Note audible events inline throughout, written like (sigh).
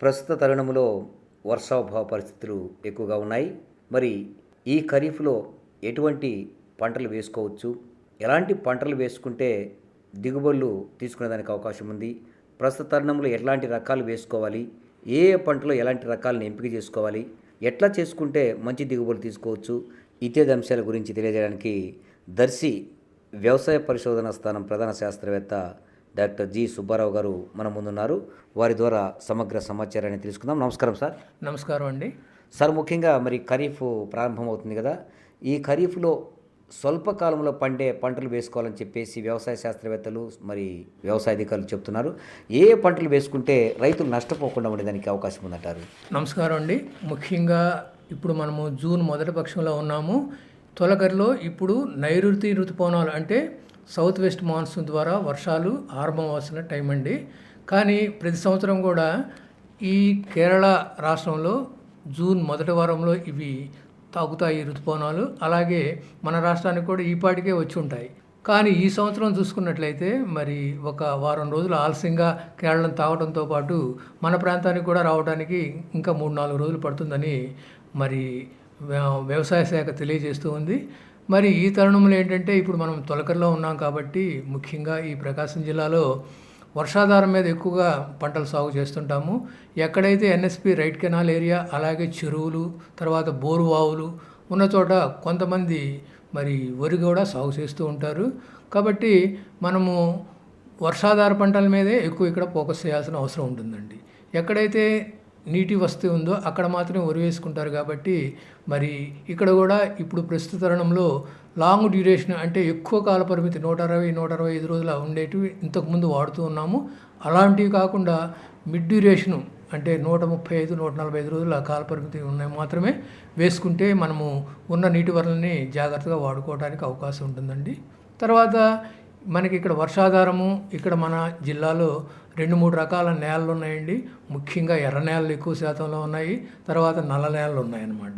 ప్రస్తుత తరుణంలో వర్షాభావ పరిస్థితులు ఎక్కువగా ఉన్నాయి. మరి ఈ ఖరీఫ్లో ఎటువంటి పంటలు వేసుకోవచ్చు? ఎలాంటి పంటలు వేసుకుంటే దిగుబడులు తీసుకునేదానికి అవకాశం ఉంది? ప్రస్తుత తరుణంలో ఎట్లాంటి రకాలు వేసుకోవాలి? ఏ ఏ పంటలో ఎలాంటి రకాలను ఎంపిక చేసుకోవాలి? ఎట్లా చేసుకుంటే మంచి దిగుబడులు తీసుకోవచ్చు? ఇత్యాది అంశాల గురించి తెలియజేయడానికి దర్శి వ్యవసాయ పరిశోధన స్థానం ప్రధాన శాస్త్రవేత్త డాక్టర్ జి సుబ్బారావు గారు మన ముందున్నారు. వారి ద్వారా సమగ్ర సమాచారాన్ని తెలుసుకుందాం. నమస్కారం సార్. నమస్కారం అండి. సార్ ముఖ్యంగా మరి ఖరీఫ్ ప్రారంభమవుతుంది కదా. ఈ ఖరీఫ్లో స్వల్ప కాలంలో పండే పంటలు వేసుకోవాలని చెప్పేసి వ్యవసాయ శాస్త్రవేత్తలు మరి వ్యవసాయ అధికారులు చెప్తున్నారు. ఏ ఏ పంటలు వేసుకుంటే రైతులు నష్టపోకుండా ఉండేదానికి అవకాశం ఉందంటారు? నమస్కారం అండి. ముఖ్యంగా ఇప్పుడు మనము జూన్ మొదటి పక్షంలో ఉన్నాము. తొలకరిలో ఇప్పుడు నైరుతి ఋతుపవనాలు అంటే సౌత్ వెస్ట్ మాన్సూన్ ద్వారా వర్షాలు ఆరంభం టైం అండి. కానీ ప్రతి సంవత్సరం కూడా ఈ కేరళ రాష్ట్రంలో జూన్ మొదటి వారంలో ఇవి తాగుతాయి ఋతుపవనాలు అలాగే మన రాష్ట్రానికి కూడా ఈపాటికే వచ్చి ఉంటాయి. కానీ ఈ సంవత్సరం చూసుకున్నట్లయితే మరి ఒక వారం రోజులు ఆలస్యంగా కేరళను తాగడంతో పాటు మన ప్రాంతానికి కూడా రావడానికి ఇంకా మూడు నాలుగు రోజులు పడుతుందని మరి వ్య- వ్యవసాయ శాఖ తెలియజేస్తూ ఉంది. మరి ఈ తరుణంలో ఏంటంటే ఇప్పుడు మనం తొలకరిలో ఉన్నాం కాబట్టి ముఖ్యంగా ఈ ప్రకాశం జిల్లాలో వర్షాధారం మీద ఎక్కువగా పంటలు సాగు చేస్తుంటాము. ఎక్కడైతే ఎన్ఎస్పి రైట్ కెనాల్ ఏరియా అలాగే చెరువులు తర్వాత బోరు వావులు ఉన్న చోట కొంతమంది మరి వరి కూడా సాగు చేస్తూ ఉంటారు. కాబట్టి మనము వర్షాధార పంటల మీదే ఎక్కువ ఇక్కడ ఫోకస్ చేయాల్సిన అవసరం ఉంటుందండి. ఎక్కడైతే నీటి వస్తే ఉందో అక్కడ మాత్రమే వరి వేసుకుంటారు కాబట్టి మరి ఇక్కడ కూడా ఇప్పుడు ప్రస్తుత తరుణంలో లాంగ్ డ్యూరేషన్ అంటే ఎక్కువ కాల పరిమితి నూట అరవై నూట అరవై ఐదు రోజుల ఉండేటివి ఇంతకుముందు వాడుతూ ఉన్నాము. అలాంటివి కాకుండా మిడ్ డ్యూరేషను అంటే నూట ముప్పై ఐదు నూట నలభై ఐదు రోజుల కాల పరిమితి ఉన్నాయి మాత్రమే వేసుకుంటే మనము ఉన్న నీటి వనరులని జాగ్రత్తగా వాడుకోవడానికి అవకాశం ఉంటుందండి. తర్వాత మనకి ఇక్కడ వర్షాధారము ఇక్కడ మన జిల్లాలో రెండు మూడు రకాల నేలలు ఉన్నాయండి. ముఖ్యంగా ఎర్ర నేలలు ఎక్కువ శాతంలో ఉన్నాయి. తర్వాత నల్ల నేలలు ఉన్నాయన్నమాట.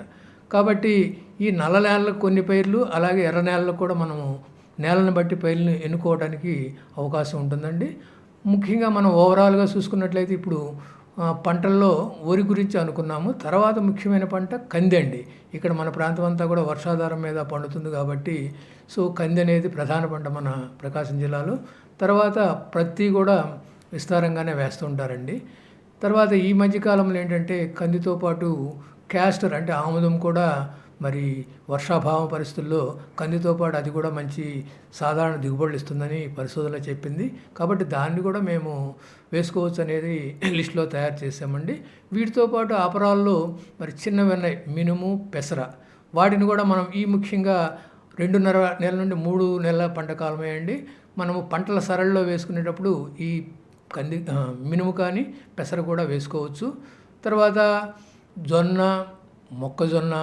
కాబట్టి ఈ నల్ల నేలలకు కొన్ని పైర్లు అలాగే ఎర్ర నేలలకు కూడా మనము నేలను బట్టి పైర్లను ఎన్నుకోవడానికి అవకాశం ఉంటుందండి. ముఖ్యంగా మనం ఓవరాల్గా చూసుకున్నట్లయితే ఇప్పుడు పంటల్లో వరి గురించి అనుకున్నాము. తర్వాత ముఖ్యమైన పంట కంది అండి. ఇక్కడ మన ప్రాంతం అంతా కూడా వర్షాధారం మీద పండుతుంది కాబట్టి సో కంది అనేది ప్రధాన పంట మన ప్రకాశం జిల్లాలో. తర్వాత ప్రత్తి కూడా విస్తారంగానే వేస్తుంటారండి తర్వాత ఈ మధ్యకాలంలో ఏంటంటే కందితో పాటు క్యాస్టర్ అంటే ఆముదం కూడా మరి వర్షాభావ పరిస్థితుల్లో కందితో పాటు అది కూడా మంచి సాధారణ దిగుబడులు ఇస్తుందని పరిశోధన చెప్పింది. కాబట్టి దాన్ని కూడా మేము వేసుకోవచ్చు అనేది (clears throat) లిస్టులో తయారు చేసామండి వీటితో పాటు అపరాల్లో మరి చిన్నవి మినుము పెసర వాటిని కూడా మనం ఈ ముఖ్యంగా రెండున్నర నెల నుండి మూడు నెలల పంట కాలమే అండి. మనము పంటల సరళిలో వేసుకునేటప్పుడు ఈ కంది మినుము కానీ పెసర కూడా వేసుకోవచ్చు. తర్వాత జొన్న మొక్కజొన్న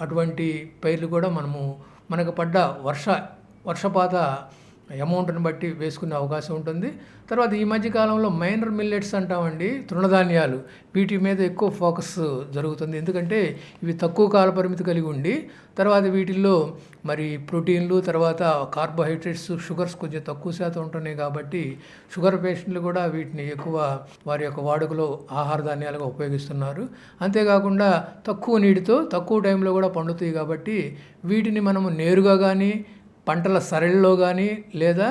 అటువంటి పైర్లు కూడా మనము మనకు పడ్డ వర్ష వర్షపాత అమౌంట్ని బట్టి వేసుకునే అవకాశం ఉంటుంది. తర్వాత ఈ మధ్య కాలంలో మైనర్ మిల్లెట్స్ అంటామండి తృణధాన్యాలు. వీటి మీద ఎక్కువ ఫోకస్ జరుగుతుంది. ఎందుకంటే ఇవి తక్కువ కాల పరిమితి కలిగి ఉండి తర్వాత వీటిల్లో మరి ప్రోటీన్లు తర్వాత కార్బోహైడ్రేట్స్ షుగర్స్ కొంచెం తక్కువ శాతం ఉంటున్నాయి కాబట్టి షుగర్ పేషెంట్లు కూడా వీటిని ఎక్కువ వారి యొక్క వాడుకలో ఆహార ధాన్యాలుగా ఉపయోగిస్తున్నారు. అంతేకాకుండా తక్కువ నీటితో తక్కువ టైంలో కూడా పండుతాయి కాబట్టి వీటిని మనము నేరుగా కానీ పంటల సరళిలో కానీ లేదా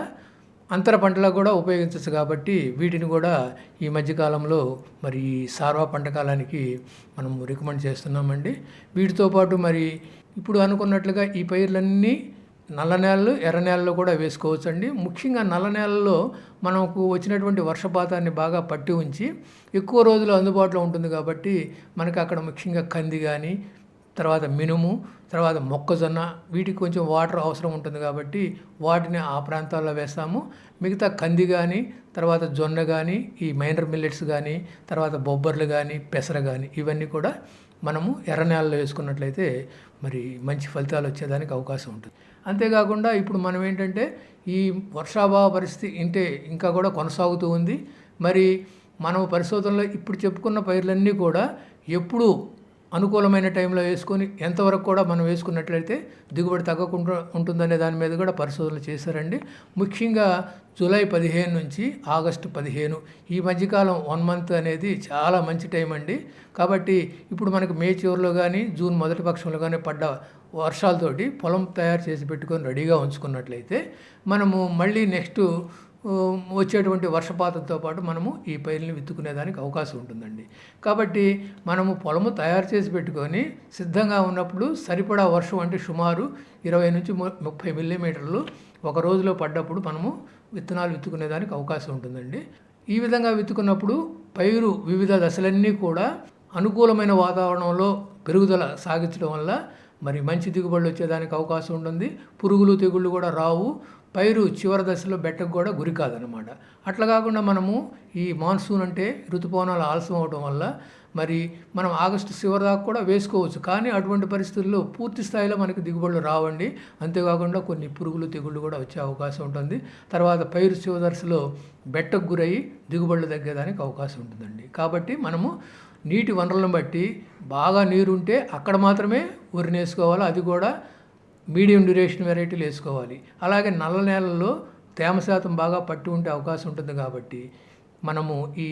అంతర పంటలకు కూడా ఉపయోగించవచ్చు కాబట్టి వీటిని కూడా ఈ మధ్యకాలంలో మరి ఈ సార్వా పంట కాలానికి మనం రికమెండ్ చేస్తున్నామండి. వీటితో పాటు మరి ఇప్పుడు అనుకున్నట్లుగా ఈ పైర్లన్నీ నల్ల నేలలు ఎర్ర నేలలో కూడా వేసుకోవచ్చు అండి ముఖ్యంగా నల్ల నేలలో మనకు వచ్చినటువంటి వర్షపాతాన్ని బాగా పట్టి ఉంచి ఎక్కువ రోజులు అందుబాటులో ఉంటుంది కాబట్టి మనకి అక్కడ ముఖ్యంగా కంది కానీ తర్వాత మినుము తర్వాత మొక్కజొన్న వీటికి కొంచెం వాటర్ అవసరం ఉంటుంది కాబట్టి వాటిని ఆ ప్రాంతాల్లో వేస్తాము. మిగతా కంది కానీ తర్వాత జొన్న కానీ ఈ మైనర్ మిల్లెట్స్ కానీ తర్వాత బొబ్బర్లు కానీ పెసర కానీ ఇవన్నీ కూడా మనము ఎర్ర నేలలో వేసుకున్నట్లయితే మరి మంచి ఫలితాలు వచ్చేదానికి అవకాశం ఉంటుంది. అంతేకాకుండా ఇప్పుడు మనం ఏంటంటే ఈ వర్షాభావ పరిస్థితి ఇంటే ఇంకా కూడా కొనసాగుతూ ఉంది. మరి మనం పరిశోధనలో ఇప్పుడు చెప్పుకున్న పైర్లన్నీ కూడా ఎప్పుడు అనుకూలమైన టైంలో వేసుకొని ఎంతవరకు కూడా మనం వేసుకున్నట్లయితే దిగుబడి తగ్గకుండా ఉంటుందనే దాని మీద కూడా పరిశోధనలు చేశారండి. ముఖ్యంగా జూలై పదిహేను నుంచి ఆగస్టు పదిహేను ఈ మధ్యకాలం వన్ మంత్ అనేది చాలా మంచి టైం అండి. కాబట్టి ఇప్పుడు మనకు మే చివరిలో కానీ జూన్ మొదటి పక్షంలో కానీ పడ్డ వర్షాలతోటి పొలం తయారు చేసి పెట్టుకొని రెడీగా ఉంచుకున్నట్లయితే మనము మళ్ళీ నెక్స్ట్ వచ్చేటువంటి వర్షపాతంతో పాటు మనము ఈ పైర్ని విత్తుకునేదానికి అవకాశం ఉంటుందండి. కాబట్టి మనము పొలము తయారు చేసి పెట్టుకొని సిద్ధంగా ఉన్నప్పుడు సరిపడా వర్షం అంటే సుమారు ఇరవై నుంచి ము- ముప్పై మిల్లీమీటర్లు ఒక రోజులో పడ్డప్పుడు మనము విత్తనాలు విత్తుకునేదానికి అవకాశం ఉంటుందండి. ఈ విధంగా విత్తుకున్నప్పుడు పైరు వివిధ దశలన్నీ కూడా అనుకూలమైన వాతావరణంలో పెరుగుదల సాగించడం వల్ల మరి మంచి దిగుబడులు వచ్చేదానికి అవకాశం ఉంటుంది. పురుగులు తెగుళ్ళు కూడా రావు. పైరు చివరి దశలో బెట్టకు కూడా గురి కాదనమాట అట్లా కాకుండా మనము ఈ మాన్సూన్ అంటే ఋతుపవనాలు ఆలస్యం అవడం వల్ల మరి మనం ఆగస్టు చివరి దాకా కూడా వేసుకోవచ్చు. కానీ అటువంటి పరిస్థితుల్లో పూర్తి స్థాయిలో మనకి దిగుబడులు రావండి. అంతేకాకుండా కొన్ని పురుగులు తెగుళ్ళు కూడా వచ్చే అవకాశం ఉంటుంది. తర్వాత పైరు చివరి బెట్టకు గురయ్యి దిగుబడులు తగ్గేదానికి అవకాశం ఉంటుందండి. కాబట్టి మనము నీటి వనరులను బట్టి బాగా నీరు ఉంటే అక్కడ మాత్రమే ఉరినేసుకోవాలి అది కూడా మీడియం డ్యూరేషన్ వెరైటీలు వేసుకోవాలి. అలాగే నల్ల నేలల్లో తేమ శాతం బాగా పట్టి ఉండే అవకాశం ఉంటుంది కాబట్టి మనము ఈ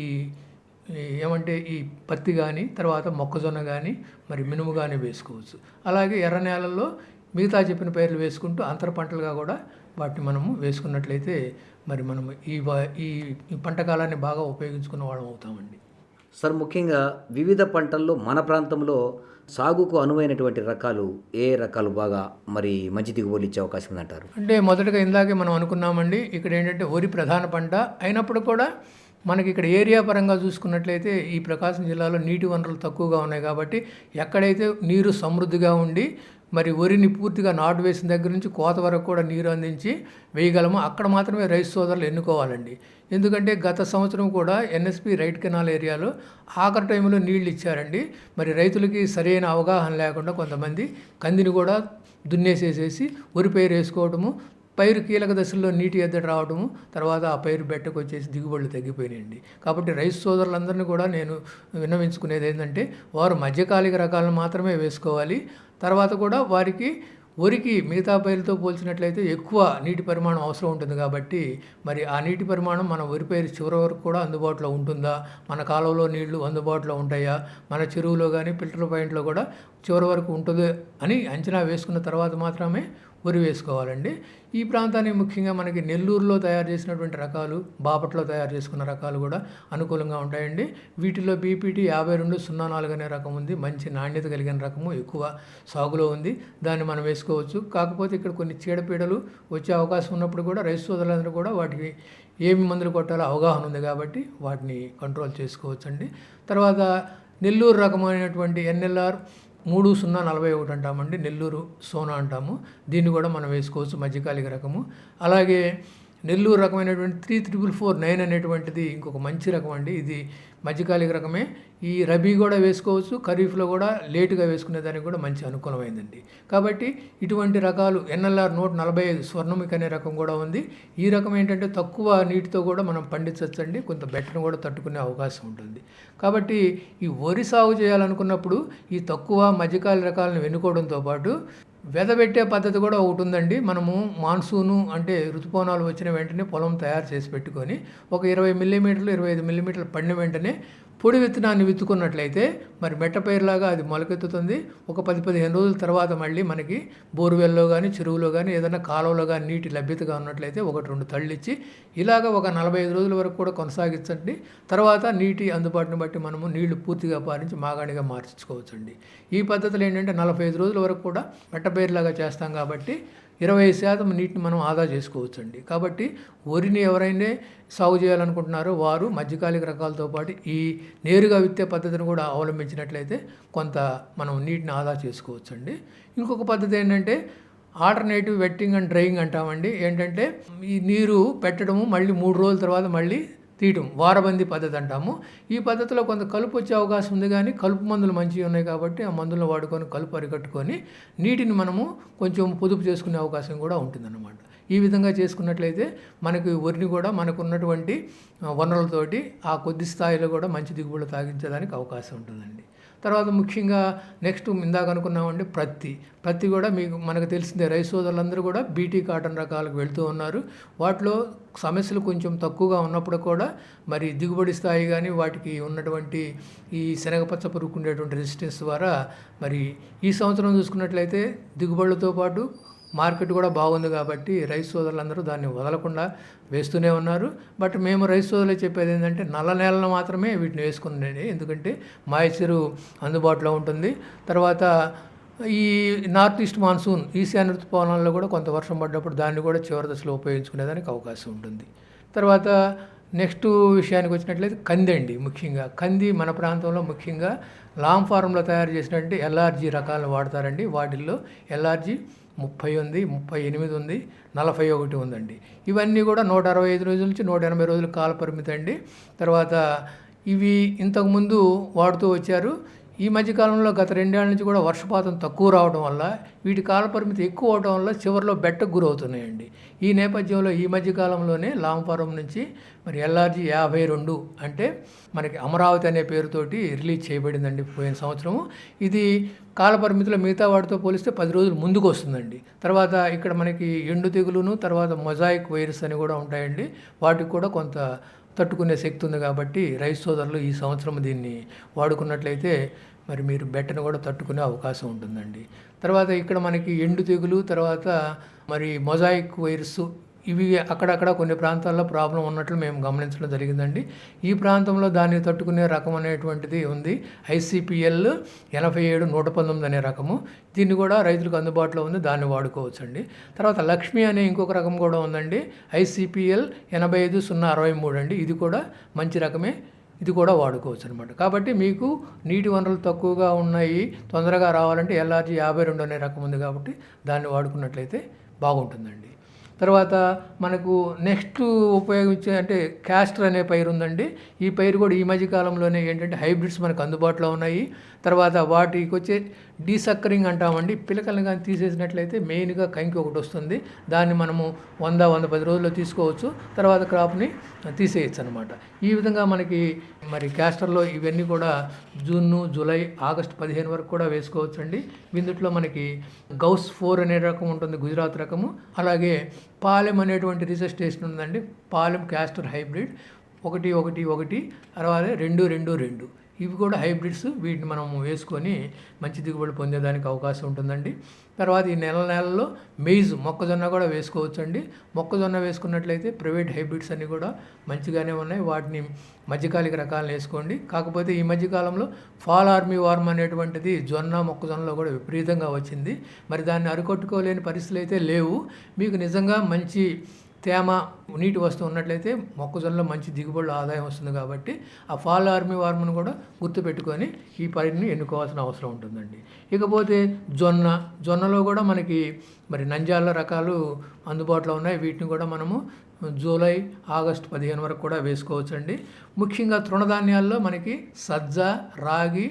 ఏమంటే ఈ పత్తి కానీ తర్వాత మొక్కజొన్న కానీ మరి మినుము కానీ వేసుకోవచ్చు. అలాగే ఎర్ర నేలల్లో మిగతా చెప్పిన పైర్లు వేసుకుంటూ అంతర పంటలుగా కూడా వాటిని మనము వేసుకున్నట్లయితే మరి మనము ఈ ఈ ఈ పంట కాలాన్ని బాగా ఉపయోగించుకున్న వాళ్ళం అవుతామండి. సార్ ముఖ్యంగా వివిధ పంటల్లో మన ప్రాంతంలో సాగుకు అనువైనటువంటి రకాలు ఏ రకాలు బాగా మరి మంచి దిగుబడులు ఇచ్చే అవకాశం ఉందంటారు? అంటే మొదటగా ఇందాకే మనం అనుకున్నామండి ఇక్కడ ఏంటంటే వరి ప్రధాన పంట. అయినప్పుడు కూడా మనకి ఇక్కడ ఏరియా పరంగా చూసుకున్నట్లయితే ఈ ప్రకాశం జిల్లాలో నీటి వనరులు తక్కువగా ఉన్నాయి కాబట్టి ఎక్కడైతే నీరు సమృద్ధిగా ఉండి మరి వరిని పూర్తిగా నాటు వేసిన దగ్గర నుంచి కోత వరకు కూడా నీరు అందించి వేయగలము. అక్కడ మాత్రమే రైతు సోదరులు ఎన్నుకోవాలండి. ఎందుకంటే గత సంవత్సరం కూడా ఎన్ఎస్పి రైట్ కెనాల్ ఏరియాలో ఆఖరి టైంలో నీళ్ళు ఇచ్చారండి. మరి రైతులకి సరైన అవగాహన లేకుండా కొంతమంది కందిని కూడా దున్నేసేసేసి వరి పైరు వేసుకోవటము పైరు కీలక దశల్లో నీటి ఎద్దడి రావడము తర్వాత ఆ పైరు బెట్టకు వచ్చేసి దిగుబడులు తగ్గిపోయినాయండి. కాబట్టి రైతు సోదరులందరినీ కూడా నేను విన్నవించుకునేది ఏంటంటే వారు మధ్యకాలిక రకాలను మాత్రమే వేసుకోవాలి. తర్వాత కూడా వారికి వరికి మిగతా పైరుతో పోల్చినట్లయితే ఎక్కువ నీటి పరిమాణం అవసరం ఉంటుంది కాబట్టి మరి ఆ నీటి పరిమాణం మన వరి పైరు చివరి వరకు కూడా అందుబాటులో ఉంటుందా? మన కాలువలో నీళ్ళు అందుబాటులో ఉంటాయా? మన చెరువులో కానీ ఫిల్టర్ పాయింట్లో కూడా చివరి వరకు ఉంటుంది అని అంచనా వేసుకున్న తర్వాత మాత్రమే వరి వేసుకోవాలండి ఈ ప్రాంతానికి ముఖ్యంగా మనకి నెల్లూరులో తయారు చేసినటువంటి రకాలు బాపట్లో తయారు చేసుకున్న రకాలు కూడా అనుకూలంగా ఉంటాయండి. వీటిలో బీపీటీ యాభై రెండు సున్నా నాలుగు అనే రకం ఉంది. మంచి నాణ్యత కలిగిన రకము ఎక్కువ సాగులో ఉంది. దాన్ని మనం వేసుకోవచ్చు. కాకపోతే ఇక్కడ కొన్ని చీడపీడలు వచ్చే అవకాశం ఉన్నప్పుడు కూడా రైతు సోదరులందరూ కూడా వాటికి ఏమి మందులు కొట్టాలో అవగాహన ఉంది కాబట్టి వాటిని కంట్రోల్ చేసుకోవచ్చండి. తర్వాత నెల్లూరు రకమైనటువంటి ఎన్ఎల్ఆర్ మూడు సున్నా నలభై ఒకటి అంటామండి నెల్లూరు సోనా అంటాము. దీన్ని కూడా మనం వేసుకోవచ్చు మధ్యకాలిక రకము. అలాగే నెల్లూరు రకమైనటువంటి త్రీ త్రిపుల్ ఫోర్ నైన్ అనేటువంటిది ఇంకొక మంచి రకం అండి. ఇది మధ్యకాలిక రకమే. ఈ రబీ కూడా వేసుకోవచ్చు ఖరీఫ్లో కూడా లేటుగా వేసుకునే దానికి కూడా మంచి అనుకూలమైందండి. కాబట్టి ఇటువంటి రకాలు ఎన్ఎల్ఆర్ నూట నలభై ఐదు స్వర్ణముఖి అనే రకం కూడా ఉంది. ఈ రకం ఏంటంటే తక్కువ నీటితో కూడా మనం పండించవచ్చండి. కొంత బెట్టను కూడా తట్టుకునే అవకాశం ఉంటుంది. కాబట్టి ఈ వరి సాగు చేయాలనుకున్నప్పుడు ఈ తక్కువ మధ్యకాల రకాలను వెనుకోవడంతో పాటు వెదబెట్టే పద్ధతి కూడా ఒకటి ఉందండి. మనము మాన్సూను అంటే ఋతుపవనాలు వచ్చిన వెంటనే పొలం తయారు చేసి పెట్టుకొని ఒక ఇరవై మిల్లీమీటర్లు ఇరవై ఐదు మిల్లీమీటర్లు పడిన వెంటనే పొడి విత్తనాన్ని విత్తుకున్నట్లయితే మరి మెట్టపైరులాగా అది మొలకెత్తుతుంది. ఒక పది పదిహేను రోజుల తర్వాత మళ్ళీ మనకి బోర్వెల్లో కానీ చెరువులో కానీ ఏదైనా కాలువలో కానీ నీటి లభ్యతగా ఉన్నట్లయితే ఒకటి రెండు తళ్ళిచ్చి ఇలాగ ఒక నలభై ఐదు రోజుల వరకు కూడా కొనసాగించండి. తర్వాత నీటి అందుబాటును బట్టి మనము నీళ్ళు పూర్తిగా పారించి మాగాణిగా మార్చుకోవచ్చండి. ఈ పద్ధతులు ఏంటంటే నలభై ఐదు రోజుల వరకు కూడా మెట్టపైరులాగా చేస్తాం కాబట్టి ఇరవై శాతం నీటిని మనం ఆదా చేసుకోవచ్చండి. కాబట్టి వరిని ఎవరైనా సాగు చేయాలనుకుంటున్నారో వారు మధ్యకాలిక రకాలతో పాటు ఈ నేరుగా విత్తే పద్ధతిని కూడా అవలంబించినట్లయితే కొంత మనం నీటిని ఆదా చేసుకోవచ్చండి. ఇంకొక పద్ధతి ఏంటంటే ఆల్టర్నేటివ్ వెట్టింగ్ అండ్ డ్రైయింగ్ అంటామండి. ఏంటంటే ఈ నీరు పెట్టడము మళ్ళీ మూడు రోజుల తర్వాత మళ్ళీ తీయటం వారబందీ పద్ధతి అంటాము. ఈ పద్ధతిలో కొంత కలుపు వచ్చే అవకాశం ఉంది కానీ కలుపు మందులు మంచివి ఉన్నాయి కాబట్టి ఆ మందులను వాడుకొని కలుపు అరికట్టుకొని నీటిని మనము కొంచెం పొదుపు చేసుకునే అవకాశం కూడా ఉంటుందన్నమాట. ఈ విధంగా చేసుకున్నట్లయితే మనకి వరిని కూడా మనకు ఉన్నటువంటి వనరులతోటి ఆ కొద్ది స్థాయిలో కూడా మంచి దిగుబడులు తాగించడానికి అవకాశం ఉంటుందండి. తర్వాత ముఖ్యంగా నెక్స్ట్ ఇందాక అనుకున్నామండి ప్రత్తి. ప్రత్తి కూడా మీకు మనకు తెలిసిందే రైస్ సోదరులందరూ కూడా బీటీ కాటన్ రకాలకు వెళ్తూ ఉన్నారు. వాటిలో సమస్యలు కొంచెం తక్కువగా ఉన్నప్పుడు కూడా మరి దిగుబడి స్థాయి కానీ వాటికి ఉన్నటువంటి ఈ శనగపచ్చ పురుగుకు ఉండేటువంటి రెసిస్టెన్స్ ద్వారా మరి ఈ సంవత్సరం చూసుకున్నట్లయితే దిగుబడులతో పాటు మార్కెట్ కూడా బాగుంది కాబట్టి రైస్ సోదరులందరూ దాన్ని వదలకుండా వేస్తూనే ఉన్నారు. బట్ మేము రైస్ సోదరులు చెప్పేది ఏంటంటే నల్ల నేలను మాత్రమే వీటిని వేసుకుందండి ఎందుకంటే మాయిశ్చరు అందుబాటులో ఉంటుంది. తర్వాత ఈ నార్త్ ఈస్ట్ మాన్సూన్ ఈశాన్య ఋతుపవనాల్లో కూడా కొంత వర్షం పడ్డప్పుడు దాన్ని కూడా చివరి దశలో ఉపయోగించుకునేదానికి అవకాశం ఉంటుంది. తర్వాత నెక్స్ట్ విషయానికి వచ్చినట్లయితే కంది అండి ముఖ్యంగా. కంది మన ప్రాంతంలో ముఖ్యంగా లాంగ్ ఫారంలో తయారు చేసినట్టు ఎల్ఆర్జీ రకాలను వాడతారండి. వాటిల్లో ఎల్ఆర్జీ ముప్పై ఉంది ముప్పై ఎనిమిది ఉంది నలభై ఒకటి ఉందండి. ఇవన్నీ కూడా నూట అరవై ఐదు రోజుల నుంచి నూట ఎనభై రోజుల కాల పరిమితి అండి. తర్వాత ఇవి ఇంతకుముందు వాడుతూ వచ్చారు. ఈ మధ్యకాలంలో గత రెండేళ్ళ నుంచి కూడా వర్షపాతం తక్కువ రావడం వల్ల వీటి కాల పరిమితి ఎక్కువ అవడం వల్ల చివరిలో బెట్టకు గురవుతున్నాయండి. ఈ నేపథ్యంలో ఈ మధ్యకాలంలోనే లాంఫారం నుంచి మరి ఎల్ఆర్జీ యాభై రెండు అంటే మనకి అమరావతి అనే పేరుతోటి రిలీజ్ చేయబడిందండి పోయిన సంవత్సరము. ఇది కాలపరిమితిలో మిగతా వాటితో పోలిస్తే పది రోజులు ముందుకు వస్తుందండి. తర్వాత ఇక్కడ మనకి ఎండు తెగులును తర్వాత మొజాయిక్ వైరస్ అని కూడా ఉంటాయండి. వాటికి కూడా కొంత తట్టుకునే శక్తి ఉంది కాబట్టి రైస్ సోదరులు ఈ సంవత్సరం దీన్ని వాడుకున్నట్లయితే మరి మీరు బెట్టను కూడా తట్టుకునే అవకాశం ఉంటుందండి. తర్వాత ఇక్కడ మనకి ఎండు తెగులు తర్వాత మరి మొజాయిక్ వైరస్ ఇవి అక్కడక్కడ కొన్ని ప్రాంతాల్లో ప్రాబ్లం ఉన్నట్లు మేము గమనించడం జరిగిందండి. ఈ ప్రాంతంలో దాన్ని తట్టుకునే రకం అనేటువంటిది ఉంది. ఐసీపీఎల్ ఎనభై ఏడు నూట పంతొమ్మిది అనే రకము. దీన్ని కూడా రైతులకు అందుబాటులో ఉంది దాన్ని వాడుకోవచ్చండి. తర్వాత లక్ష్మి అనే ఇంకొక రకం కూడా ఉందండి. ఐసీపీఎల్ ఎనభై ఐదు సున్నా అరవై మూడు అండి. ఇది కూడా మంచి రకమే. ఇది కూడా వాడుకోవచ్చు అనమాట కాబట్టి మీకు నీటి వనరులు తక్కువగా ఉన్నాయి తొందరగా రావాలంటే ఎల్ఆర్జీ యాభై రెండు అనే రకం ఉంది కాబట్టి దాన్ని వాడుకున్నట్లయితే బాగుంటుందండి. తర్వాత మనకు నెక్స్ట్ ఉపయోగించే అంటే క్యాస్టర్ అనే పైరు ఉందండి ఈ పైరు కూడా ఈ మధ్య కాలంలోనే ఏంటంటే హైబ్రిడ్స్ మనకు అందుబాటులో ఉన్నాయి. తర్వాత వాటికి వచ్చే డీసక్కరింగ్ అంటామండి. పిలకలను కానీ తీసేసినట్లయితే మెయిన్గా కంకి ఒకటి వస్తుంది. దాన్ని మనము వంద వంద పది రోజుల్లో తీసుకోవచ్చు. తర్వాత క్రాప్ని తీసేయచ్చు అనమాట ఈ విధంగా మనకి మరి క్యాస్టర్లో ఇవన్నీ కూడా జూన్ జూలై ఆగస్ట్ పదిహేను వరకు కూడా వేసుకోవచ్చు అండి ఇందుట్లో మనకి గౌస్ ఫోర్ అనే రకం ఉంటుంది గుజరాత్ రకము. అలాగే పాలెం అనేటువంటి రీసెర్చ్ స్టేషన్ ఉందండి. Palem castor hybrid. ఒకటి ఒకటి ఒకటి తర్వాత రెండు రెండు రెండు. ఇవి కూడా హైబ్రిడ్స్. వీటిని మనం వేసుకొని మంచి దిగుబడి పొందేదానికి అవకాశం ఉంటుందండి. తర్వాత ఈ నెల నెలలో మెయిజ్ మొక్కజొన్న కూడా వేసుకోవచ్చండి. మొక్కజొన్న వేసుకున్నట్లయితే ప్రైవేట్ హైబ్రిడ్స్ అన్నీ కూడా మంచిగానే ఉన్నాయి. వాటిని మధ్యకాలిక రకాలను వేసుకోండి. కాకపోతే ఈ మధ్యకాలంలో ఫాల్ ఆర్మీ వార్మ్ అనేటువంటిది జొన్న మొక్కజొన్నలో కూడా విపరీతంగా వచ్చింది. మరి దాన్ని అరికొట్టుకోలేని పరిస్థితులు అయితే లేవు. మీకు నిజంగా మంచి తేమ నీటి వస్తువు ఉన్నట్లయితే మొక్కజొన్నలో మంచి దిగుబడులు ఆదాయం వస్తుంది కాబట్టి ఆ ఫాల్ ఆర్మీ వార్మ్ను కూడా గుర్తుపెట్టుకొని ఈ పైరుని ఎన్నుకోవాల్సిన అవసరం ఉంటుందండి. ఇకపోతే జొన్న జొన్నలో కూడా మనకి మరి నంజాల రకాలు అందుబాటులో ఉన్నాయి. వీటిని కూడా మనము జూలై ఆగస్టు పదిహేను వరకు కూడా వేసుకోవచ్చండి. ముఖ్యంగా తృణధాన్యాల్లో మనకి సజ్జ రాగి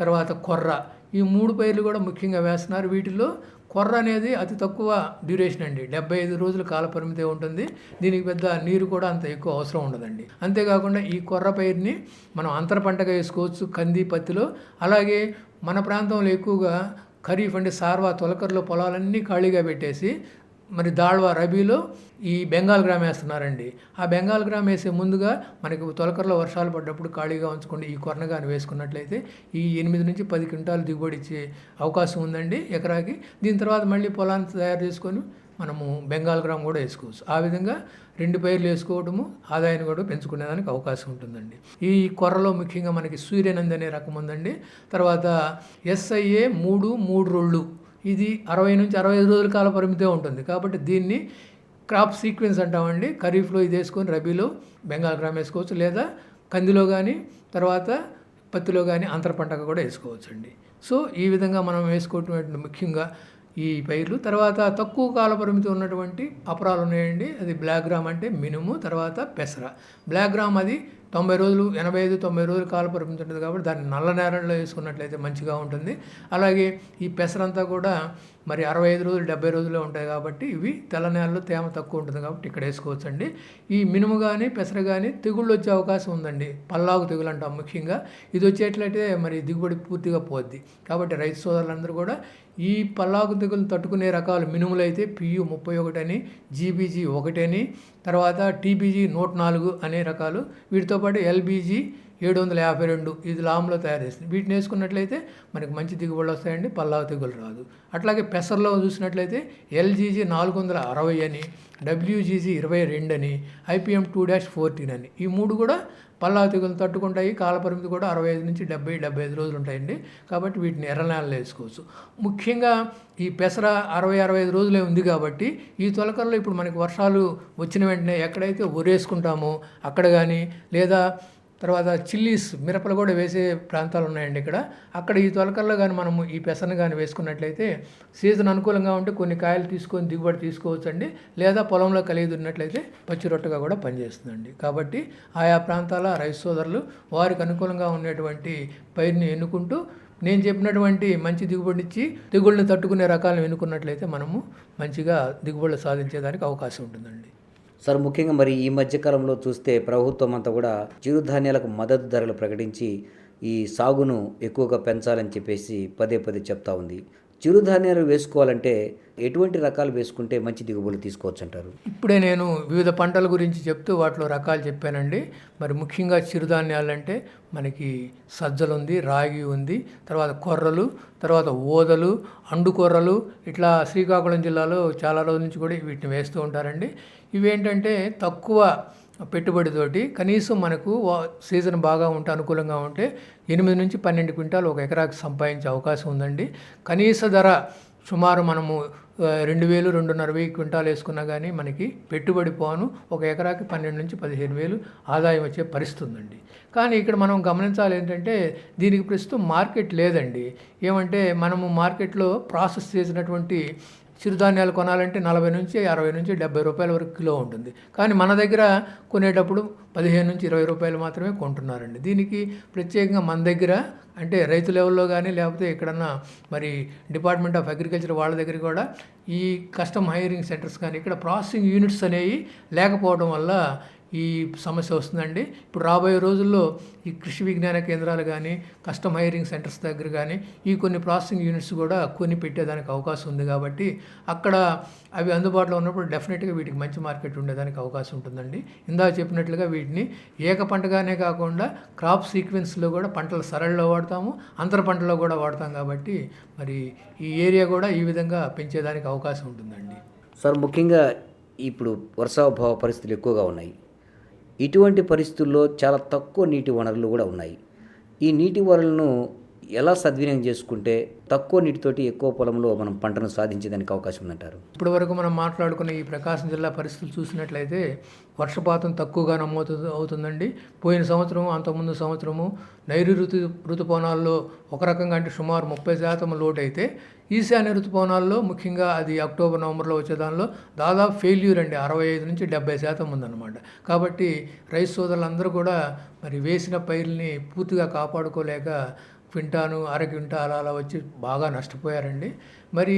తర్వాత కొర్ర ఈ మూడు పైర్లు కూడా ముఖ్యంగా వేస్తున్నారు. వీటిలో కొర్ర అనేది అతి తక్కువ డ్యూరేషన్ అండి. డెబ్బై ఐదు రోజుల కాల పరిమితి ఉంటుంది. దీనికి పెద్ద నీరు కూడా అంత ఎక్కువ అవసరం ఉండదండి. అంతేకాకుండా ఈ కొర్ర పైరుని మనం అంతర పంటగా వేసుకోవచ్చు కంది పత్తిలో. అలాగే మన ప్రాంతంలో ఎక్కువగా ఖరీఫ్ అంటే సార్వా తొలకరలో పొలాలన్నీ ఖాళీగా పెట్టేసి మరి దాళ్వా రబీలో ఈ బెంగాల్ గ్రామ్ వేస్తున్నారండి. ఆ బెంగాల్ గ్రామ్ వేసే ముందుగా మనకి తొలకరలో వర్షాలు పడ్డప్పుడు ఖాళీగా ఉంచుకోండి ఈ కొరనగాని వేసుకున్నట్లయితే ఈ ఎనిమిది నుంచి పది క్వింటాలు దిగుబడి ఇచ్చే అవకాశం ఉందండి ఎకరాకి. దీని తర్వాత మళ్ళీ పొలాన్ని తయారు చేసుకొని మనము బెంగాల్ గ్రామ్ కూడా వేసుకోవచ్చు. ఆ విధంగా రెండు పైర్లు వేసుకోవడము ఆదాయాన్ని కూడా పెంచుకునేదానికి అవకాశం ఉంటుందండి. ఈ కొర్రలో ముఖ్యంగా మనకి సూర్యనంది అనే రకం ఉందండి. తర్వాత ఎస్ఐఏ మూడు మూడు రోళ్ళు ఇది అరవై నుంచి అరవై ఐదు రోజుల కాల పరిమితే ఉంటుంది. కాబట్టి దీన్ని క్రాప్ సీక్వెన్స్ అంటామండి. ఖరీఫ్లో ఇది వేసుకొని రబీలో బెంగాల్ గ్రామ్ వేసుకోవచ్చు. లేదా కందిలో కానీ తర్వాత పత్తిలో కానీ అంతర పంటగా కూడా వేసుకోవచ్చు అండి సో ఈ విధంగా మనం వేసుకోవటం ముఖ్యంగా ఈ పైర్లు. తర్వాత తక్కువ కాల పరిమితి ఉన్నటువంటి అపరాలు ఉన్నాయండి. అది బ్లాక్ గ్రామ్ అంటే మినుము తర్వాత పెసర. బ్లాక్ గ్రామ్ అది తొంభై రోజులు ఎనభై ఐదు తొంభై రోజులు కాల పరిమితి ఉంటుంది కాబట్టి దాన్ని నల్ల నేలలో వేసుకున్నట్లయితే మంచిగా ఉంటుంది. అలాగే ఈ పెసరంతా కూడా మరి అరవై ఐదు రోజులు డెబ్బై రోజులే ఉంటాయి కాబట్టి ఇవి తెల్ల నేలలో తేమ తక్కువ ఉంటుంది కాబట్టి ఇక్కడ వేసుకోవచ్చండి. ఈ మినుము కానీ పెసర కానీ తెగుళ్ళు వచ్చే అవకాశం ఉందండి. పల్లాగు తెగులు అంటాం ముఖ్యంగా. ఇది వచ్చేట్లయితే మరి దిగుబడి పూర్తిగా పోద్ది. కాబట్టి రైతు సోదరులందరూ కూడా ఈ పల్లాకు తెగులు తట్టుకునే రకాలు మినుములు అయితే పియు ముప్పై ఒకటి అని జీబీజీ ఒకటి అని తర్వాత టీబీజీ నూట నాలుగు అనే రకాలు. వీటితో పాటు ఎల్బీజీ ఏడు వందల యాభై రెండు ఇది లాంలో తయారు చేసింది. వీటిని వేసుకున్నట్లయితే మనకి మంచి దిగుబడులు వస్తాయండి పల్లావ తెగులు రాదు. అట్లాగే పెసర్లో చూసినట్లయితే ఎల్జీజీ నాలుగు వందల అరవై అని డబ్ల్యూజీజీ ఇరవై రెండు అని ఐపీఎం టూ డాష్ ఫోర్టీన్ అని. ఈ మూడు కూడా పల్లాకు తెగులు తట్టుకుంటాయి. కాలపరిమితి కూడా అరవై ఐదు నుంచి డెబ్బై డెబ్బై ఐదు రోజులు ఉంటాయండి. కాబట్టి వీటిని ఎర్ర నేలలో వేసుకోవచ్చు. ముఖ్యంగా ఈ పెసర అరవై అరవై ఐదు రోజులే ఉంది కాబట్టి ఈ తొలకల్లో ఇప్పుడు మనకి వర్షాలు వచ్చిన వెంటనే ఎక్కడైతే ఉరేసుకుంటామో అక్కడ కానీ లేదా తర్వాత చిల్లీస్ మిరపలు కూడా వేసే ప్రాంతాలు ఉన్నాయండి ఇక్కడ. అక్కడ ఈ తొలకల్లో కానీ మనము ఈ పెసను కానీ వేసుకున్నట్లయితే సీజన్ అనుకూలంగా ఉంటే కొన్ని కాయలు తీసుకొని దిగుబడి తీసుకోవచ్చండి. లేదా పొలంలో కలిగి ఉన్నట్లయితే పచ్చి రొట్టెగా కూడా పనిచేస్తుందండి. కాబట్టి ఆయా ప్రాంతాల రైతు సోదరులు వారికి అనుకూలంగా ఉండేటువంటి పైరుని ఎన్నుకుంటూ నేను చెప్పినటువంటి మంచి దిగుబడినిచ్చి తెగుళ్ళని తట్టుకునే రకాలను ఎన్నుకున్నట్లయితే మనము మంచిగా దిగుబడులు సాధించేదానికి అవకాశం ఉంటుందండి. సార్ ముఖ్యంగా మరి ఈ మధ్యకాలంలో చూస్తే ప్రభుత్వం అంతా కూడా చిరుధాన్యాలకు మద్దతు ధరలు ప్రకటించి ఈ సాగును ఎక్కువగా పెంచాలని చెప్పేసి పదే పదే చెప్తా ఉంది. చిరుధాన్యాలు వేసుకోవాలంటే ఎటువంటి రకాలు వేసుకుంటే మంచి దిగుబడులు తీసుకోవచ్చు అంటారు ఇప్పుడే నేను వివిధ పంటల గురించి చెప్తూ వాటిలో రకాలు చెప్పానండి. మరి ముఖ్యంగా చిరుధాన్యాలు అంటే మనకి సజ్జలు ఉంది రాగి ఉంది తర్వాత కొర్రలు తర్వాత ఓదలు అండుకొర్రలు ఇట్లా శ్రీకాకుళం జిల్లాలో చాలా రోజుల నుంచి కూడా వీటిని వేస్తూ ఉంటారండి. ఇవేంటంటే తక్కువ పెట్టుబడితోటి కనీసం మనకు సీజన్ బాగా ఉంటే అనుకూలంగా ఉంటే ఎనిమిది నుంచి పన్నెండు క్వింటాలు ఒక ఎకరాకి సంపాదించే అవకాశం ఉందండి. కనీస ధర సుమారు మనము రెండు వేలు రెండున్నర వెయ్యి క్వింటాలు వేసుకున్నా కానీ మనకి పెట్టుబడి పోను. ఒక ఎకరాకి పన్నెండు నుంచి పదిహేను వేలు ఆదాయం వచ్చే పరిస్థితి ఉందండి. కానీ ఇక్కడ మనం గమనించాలి ఏంటంటే దీనికి ప్రస్తుతం మార్కెట్ లేదండి. ఏమంటే మనము మార్కెట్లో ప్రాసెస్ చేసినటువంటి చిరుధాన్యాలు కొనాలంటే నలభై నుంచి అరవై నుంచి డెబ్బై రూపాయల వరకు కిలో ఉంటుంది. కానీ మన దగ్గర కొనేటప్పుడు పదిహేను నుంచి ఇరవై రూపాయలు మాత్రమే కొంటున్నారండి. దీనికి ప్రత్యేకంగా మన దగ్గర అంటే రైతు లెవెల్లో కానీ లేకపోతే ఎక్కడన్నా మరి డిపార్ట్మెంట్ ఆఫ్ అగ్రికల్చర్ వాళ్ళ దగ్గర కూడా ఈ కస్టమ్ హైరింగ్ సెంటర్స్ కానీ ఇక్కడ ప్రాసెసింగ్ యూనిట్స్ అనేవి లేకపోవడం వల్ల ఈ సమస్య వస్తుందండి. ఇప్పుడు రాబోయే రోజుల్లో ఈ కృషి విజ్ఞాన కేంద్రాలు కానీ కస్టమ్ హైరింగ్ సెంటర్స్ దగ్గర కానీ ఈ కొన్ని ప్రాసెసింగ్ యూనిట్స్ కూడా కొని పెట్టేదానికి అవకాశం ఉంది కాబట్టి అక్కడ అవి అందుబాటులో ఉన్నప్పుడు డెఫినెట్గా వీటికి మంచి మార్కెట్ ఉండేదానికి అవకాశం ఉంటుందండి. ఇందాక చెప్పినట్లుగా వీటిని ఏక పంటగానే కాకుండా క్రాప్ సీక్వెన్స్లో కూడా పంటల సరళిలో వాడతాము అంతర పంటలో కూడా వాడతాం కాబట్టి మరి ఈ ఏరియా కూడా ఈ విధంగా పెంచేదానికి అవకాశం ఉంటుందండి. సార్ ముఖ్యంగా ఇప్పుడు వర్షాభావ పరిస్థితులు ఎక్కువగా ఉన్నాయి. ఇటువంటి పరిస్థితుల్లో చాలా తక్కువ నీటి వనరులు కూడా ఉన్నాయి. ఈ నీటి వనరులను ఎలా సద్వినియోగం చేసుకుంటే తక్కువ నీటితోటి ఎక్కువ పొలంలో మనం పంటను సాధించేదానికి అవకాశం ఉందంటారు? ఇప్పటి వరకు మనం మాట్లాడుకున్న ఈ ప్రకాశం జిల్లా పరిస్థితులు చూసినట్లయితే వర్షపాతం తక్కువగా నమోదు అవుతుందండి. పోయిన సంవత్సరం అంతకుముందు సంవత్సరము నైరు ఋతు ఋతుపవనాల్లో ఒక రకంగా అంటే సుమారు ముప్పై శాతం లోటు అయితే ఈశాన్య ఋతుపవనాల్లో ముఖ్యంగా అది అక్టోబర్ నవంబర్లో వచ్చే దానిలో దాదాపు ఫెయిల్యూర్ అండి. అరవై ఐదు నుంచి డెబ్బై శాతం ఉందన్నమాట. కాబట్టి రైతు సోదరులందరూ కూడా మరి వేసిన పైర్ని పూర్తిగా కాపాడుకోలేక క్వింటాను అర క్వింటాల అలా వచ్చి బాగా నష్టపోయారండి. మరి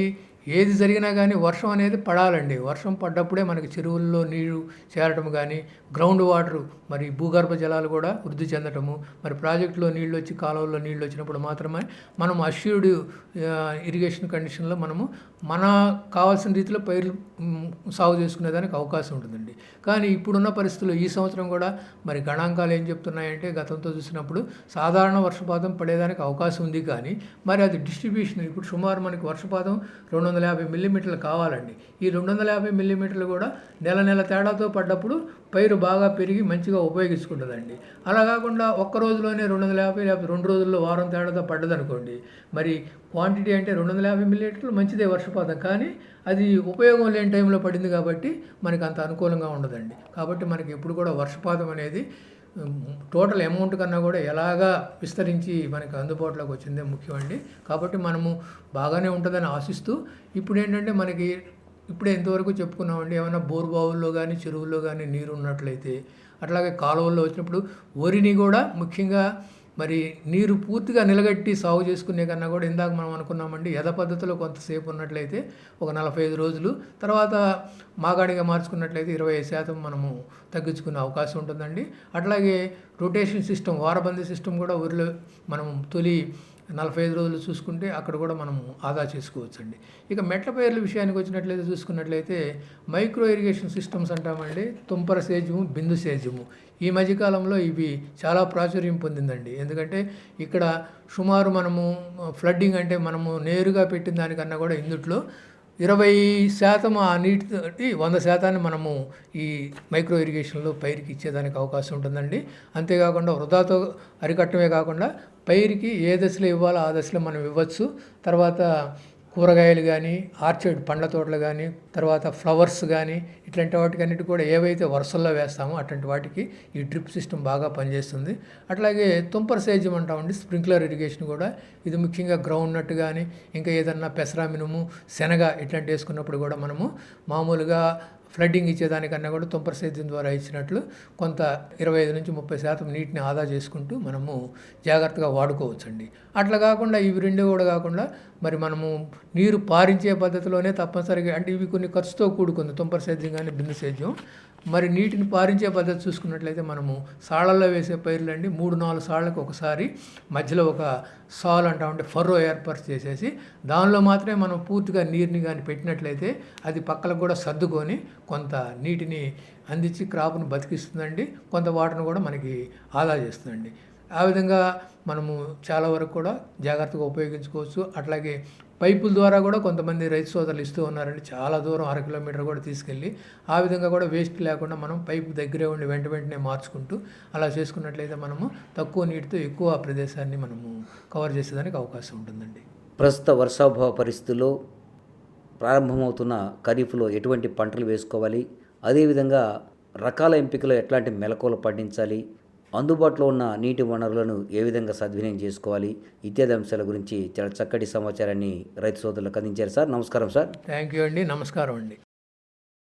ఏది జరిగినా కానీ వర్షం అనేది పడాలండి. వర్షం పడ్డప్పుడే మనకి చెరువుల్లో నీరు చేరటం కానీ గ్రౌండ్ వాటర్ మరి భూగర్భ జలాలు కూడా వృద్ధి చెందటము మరి ప్రాజెక్టులో నీళ్ళు వచ్చి కాలువల్లో నీళ్ళు వచ్చినప్పుడు మాత్రమే మనం అష్యూర్డ్ ఇరిగేషన్ కండిషన్లో మనము మన కావాల్సిన రీతిలో పైర్లు సాగు చేసుకునేదానికి అవకాశం ఉంటుందండి. కానీ ఇప్పుడున్న పరిస్థితుల్లో ఈ సంవత్సరం కూడా మరి గణాంకాలు ఏం చెప్తున్నాయంటే గతంతో చూసినప్పుడు సాధారణ వర్షపాతం పడేదానికి అవకాశం ఉంది కానీ మరి అది డిస్ట్రిబ్యూషన్ ఇప్పుడు సుమారు మనకి వర్షపాతం రెండు వందల యాభై మిల్లీమీటర్లు కావాలండి. ఈ రెండు వందల యాభై మిల్లీమీటర్లు కూడా నెల నెల తేడాతో పడ్డప్పుడు పైరు బాగా పెరిగి మంచిగా ఉపయోగించుకుంటుందండి. అలా కాకుండా ఒక్క రోజులోనే రెండు వందల యాభై లేకపోతే రెండు రోజుల్లో వారం తేడాతో పడ్డదనుకోండి మరి క్వాంటిటీ అంటే రెండు వందల యాభై మిల్లీలీటర్లు మంచిదే వర్షపాతం కానీ అది ఉపయోగం లేని టైంలో పడింది కాబట్టి మనకి అంత అనుకూలంగా ఉండదండి. కాబట్టి మనకి ఎప్పుడు కూడా వర్షపాతం అనేది టోటల్ అమౌంట్ కన్నా కూడా ఎలాగా విస్తరించి మనకి అందుబాటులోకి వచ్చిందే ముఖ్యమండి. కాబట్టి మనము బాగానే ఉంటుందని ఆశిస్తూ ఇప్పుడు ఏంటంటే మనకి ఇప్పుడే ఇంతవరకు చెప్పుకున్నామండి ఏమైనా బోర్ బావుల్లో కానీ చెరువుల్లో కానీ నీరు ఉన్నట్లయితే అట్లాగే కాలువల్లో వచ్చినప్పుడు వరిని కూడా ముఖ్యంగా మరి నీరు పూర్తిగా నిలగట్టి సాగు చేసుకునే కన్నా కూడా ఇందాక మనం అనుకున్నామండి యథ పద్ధతిలో కొంతసేపు ఉన్నట్లయితే ఒక నలభై ఐదు రోజులు తర్వాత మాగాడిగా మార్చుకున్నట్లయితే ఇరవై ఐదు శాతం మనము తగ్గించుకునే అవకాశం ఉంటుందండి. అట్లాగే రొటేషన్ సిస్టమ్ వారబందీ సిస్టమ్ కూడా ఊరిలో మనం తొలి నలభై ఐదు రోజులు చూసుకుంటే అక్కడ కూడా మనము ఆదా చేసుకోవచ్చండి. ఇక మెట్ల పైర్ల విషయానికి వచ్చినట్లయితే చూసుకున్నట్లయితే మైక్రో ఇరిగేషన్ సిస్టమ్స్ అంటామండి. తుంపర సేద్యము బిందు సేద్యము. ఈ మధ్యకాలంలో ఇవి చాలా ప్రాచుర్యం పొందిందండి. ఎందుకంటే ఇక్కడ సుమారు మనము ఫ్లడ్డింగ్ అంటే మనము నేరుగా పెట్టిన దానికన్నా కూడా ఇందుట్లో ఇరవై శాతం ఆ నీటి వంద శాతాన్ని మనము ఈ మైక్రో ఇరిగేషన్లో పైరుకి ఇచ్చేదానికి అవకాశం ఉంటుందండి. అంతేకాకుండా వృధాతో అరికట్టమే కాకుండా పైరుకి ఏ దశలో ఇవ్వాలో ఆ దశలో మనం ఇవ్వచ్చు. తర్వాత కూరగాయలు కానీ ఆర్చర్డ్ పండ్ల తోటలు కానీ తర్వాత ఫ్లవర్స్ కానీ ఇట్లాంటి వాటికన్నిటి కూడా ఏవైతే వరుసల్లో వేస్తామో అట్లాంటి వాటికి ఈ డ్రిప్ సిస్టమ్ బాగా పనిచేస్తుంది. అట్లాగే తుంపర సేద్యం అంటామండి స్ప్రింక్లర్ ఇరిగేషన్ కూడా. ఇది ముఖ్యంగా గ్రౌండ్ నట్ కానీ ఇంకా ఏదన్నా పెసరా మినుము శనగ ఇట్లాంటి వేసుకున్నప్పుడు కూడా మనము మామూలుగా ఫ్లడ్డింగ్ ఇచ్చేదానికన్నా కూడా తుంపర సేద్యం ద్వారా ఇచ్చినట్లు కొంత ఇరవై ఐదు నుంచి ముప్పై శాతం నీటిని ఆదా చేసుకుంటూ మనము జాగ్రత్తగా వాడుకోవచ్చండి. అట్లా కాకుండా ఇవి రెండు కూడా కాకుండా మరి మనము నీరు పారించే పద్ధతిలోనే తప్పనిసరిగా అంటే ఇవి కొన్ని ఖర్చుతో కూడుకుంది. తుంపర సేద్యం కానీ బిందు సేద్యం. మరి నీటిని పారించే పద్ధతి చూసుకున్నట్లయితే మనము సాళ్ళల్లో వేసే పైర్లు అండి. మూడు నాలుగు సాళ్ళకు ఒకసారి మధ్యలో ఒక సాల్ అంటామంటే ఫర్రో ఏర్పాటు చేసేసి దానిలో మాత్రమే మనం పూర్తిగా నీరుని కానీ పెట్టినట్లయితే అది పక్కలకు కూడా సర్దుకొని కొంత నీటిని అందించి క్రాప్ను బతికిస్తుందండి. కొంత వాటర్ను కూడా మనకి ఆదా చేస్తుందండి. ఆ విధంగా మనము చాలా వరకు కూడా జాగ్రత్తగా ఉపయోగించుకోవచ్చు. అట్లాగే పైపుల ద్వారా కూడా కొంతమంది రైతు సోదరులు ఇస్తూ ఉన్నారండి. చాలా దూరం అర కిలోమీటర్ కూడా తీసుకెళ్ళి ఆ విధంగా కూడా వేస్ట్ లేకుండా మనం పైపు దగ్గరే ఉండి వెంట వెంటనే మార్చుకుంటూ అలా చేసుకున్నట్లయితే మనము తక్కువ నీటితో ఎక్కువ ప్రదేశాన్ని మనము కవర్ చేసేదానికి అవకాశం ఉంటుందండి. ప్రస్తుత వర్షాభావ పరిస్థితుల్లో ప్రారంభమవుతున్న ఖరీఫ్లో ఎటువంటి పంటలు వేసుకోవాలి? అదేవిధంగా రకాల ఎంపికలో ఎట్లాంటి మెలకువలు పండించాలి? అందుబాటులో ఉన్న నీటి వనరులను ఏ విధంగా సద్వినియోగం చేసుకోవాలి? ఇత్యాది అంశాల గురించి చాలా చక్కటి సమాచారాన్ని రైతు సోదరులకు అందించారు సార్. నమస్కారం సార్. థ్యాంక్ యూ అండి. నమస్కారం అండి.